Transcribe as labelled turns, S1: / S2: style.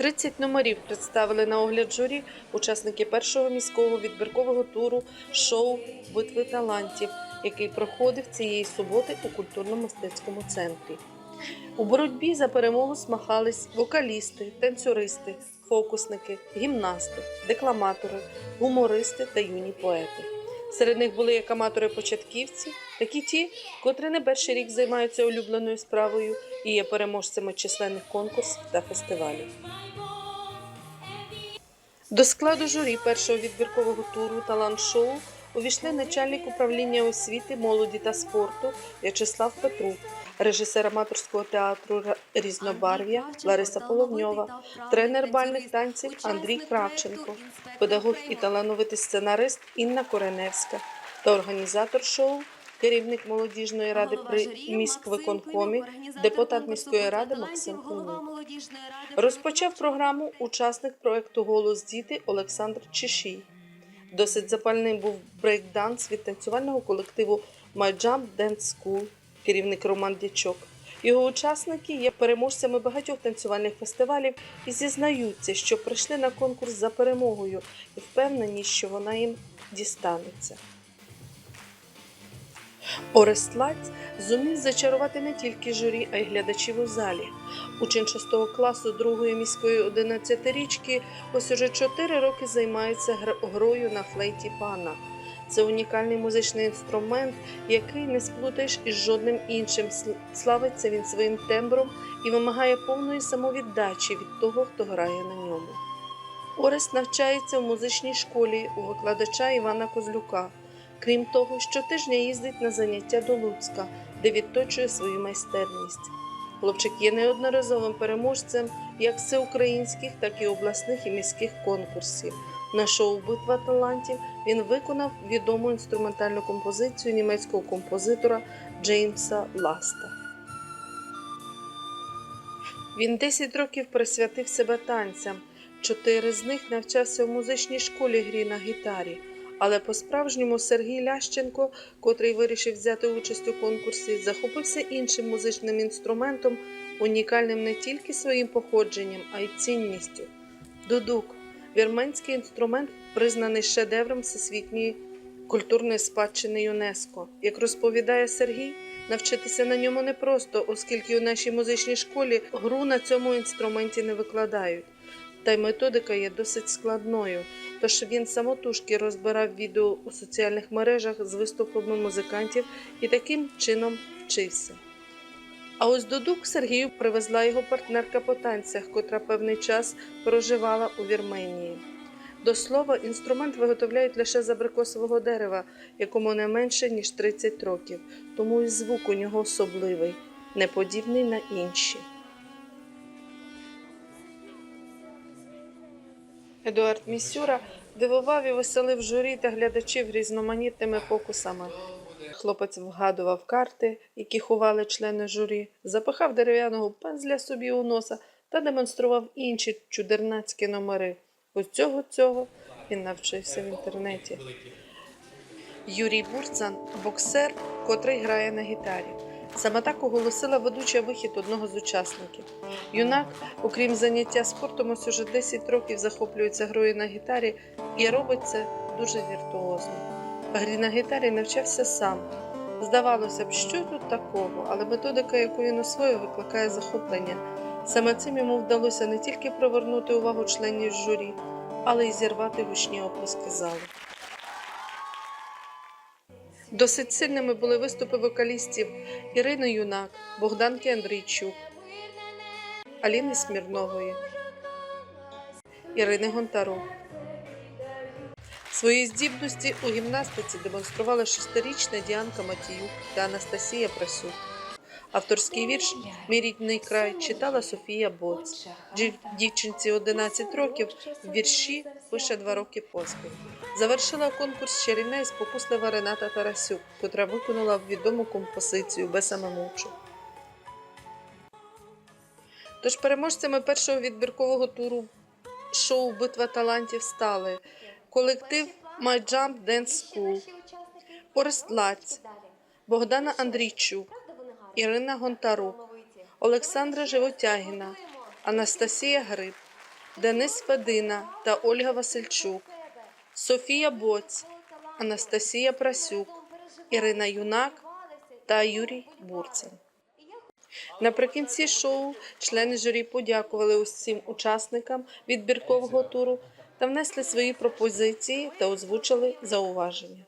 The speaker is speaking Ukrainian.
S1: 30 номерів представили на огляд журі учасники першого міського відбіркового туру шоу Битви талантів, який проходив цієї суботи у культурно-мистецькому центрі. У боротьбі за перемогу змагались вокалісти, танцюристи, фокусники, гімнасти, декламатори, гумористи та юні поети. Серед них були як аматори-початківці, так і ті, котрі не перший рік займаються улюбленою справою і є переможцями численних конкурсів та фестивалів. До складу журі першого відбіркового туру талант-шоу увійшли начальник управління освіти, молоді та спорту В'ячеслав Петрук, режисер аматорського театру «Ра- Різнобарв'я Лариса Половньова, тренер бальних танців Андрій Кравченко, педагог і талановитий сценарист Інна Кореневська та організатор шоу, керівник молодіжної ради при міськвиконкомі, депутат міської ради Максим Климов. Розпочав програму учасник проекту Голос діти Олександр Чешій. Досить запальним був брейкданс від танцювального колективу My Jump Dance School, керівник Роман Дячок. Його учасники є переможцями багатьох танцювальних фестивалів і зізнаються, що прийшли на конкурс за перемогою і впевнені, що вона їм дістанеться. Орест Лаць зумів зачарувати не тільки журі, а й глядачів у залі. Учень 6 класу другої міської 11-річки ось уже 4 роки займається грою на флейті пана. Це унікальний музичний інструмент, який не сплутаєш із жодним іншим. Славиться він своїм тембром і вимагає повної самовіддачі від того, хто грає на ньому. Орест навчається в музичній школі у викладача Івана Козлюка. Крім того, щотижня їздить на заняття до Луцька, де відточує свою майстерність. Хлопчик є неодноразовим переможцем як всеукраїнських, так і обласних і міських конкурсів. На шоу Битва талантів він виконав відому інструментальну композицію німецького композитора Джеймса Ласта. Він 10 років присвятив себе танцям. Чотири з них навчався в музичній школі грі на гітарі. Але по-справжньому Сергій Лященко, котрий вирішив взяти участь у конкурсі, захопився іншим музичним інструментом, унікальним не тільки своїм походженням, а й цінністю. Дудук вірменський інструмент, признаний шедевром всесвітньої культурної спадщини ЮНЕСКО. Як розповідає Сергій, навчитися на ньому непросто, оскільки у нашій музичній школі гру на цьому інструменті не викладають. Та й методика є досить складною, тож він самотужки розбирав відео у соціальних мережах з виступами музикантів і таким чином вчився. А ось додук Сергію привезла його партнерка по танцях, котра певний час проживала у Вірменії. До слова, інструмент виготовляють лише з абрикосового дерева, якому не менше ніж 30 років, тому і звук у нього особливий, неподібний на інші. Едуард Місюра дивував і веселив журі та глядачів різноманітними фокусами. Хлопець вгадував карти, які ховали члени журі, запихав дерев'яного пензля собі у носа та демонстрував інші чудернацькі номери. Ось цього цього він навчився в інтернеті. Юрій Бурцан боксер, котрий грає на гітарі. Саме так оголосила ведуча вихід одного з учасників. Юнак, окрім заняття спортом, ось уже 10 років захоплюється грою на гітарі і робить це дуже віртуозно. Грі на гітарі навчався сам. Здавалося б, що тут такого, але методика, яку він освоїв, викликає захоплення. Саме цим йому вдалося не тільки привернути увагу членів журі, але й зірвати гучні оплески залу. Досить сильними були виступи вокалістів Ірини Юнак, Богданки Андрійчук, Аліни Смірнової, Ірини Гонтарук. Свої здібності у гімнастиці демонстрували шестирічна Діанка Матіюк та Анастасія Прасюк. Авторський вірш Мій рідний край читала Софія Боц. Дівчинці 11 років в вірші пише два роки поспіль. Завершила конкурс чарівна і спокуслива Рената Тарасюк, котра виконала відому композицію без. Тож переможцями першого відбіркового туру шоу Битва талантів стали колектив My Jump Dance School, Орест Лаць, Богдана Андрійчук, Ірина Гонтарук, Олександра Животягіна, Анастасія Гриб, Денис Федина та Ольга Васильчук, Софія Боць, Анастасія Прасюк, Ірина Юнак та Юрій Бурцин. Наприкінці шоу члени журі подякували усім учасникам відбіркового туру та внесли свої пропозиції та озвучили зауваження.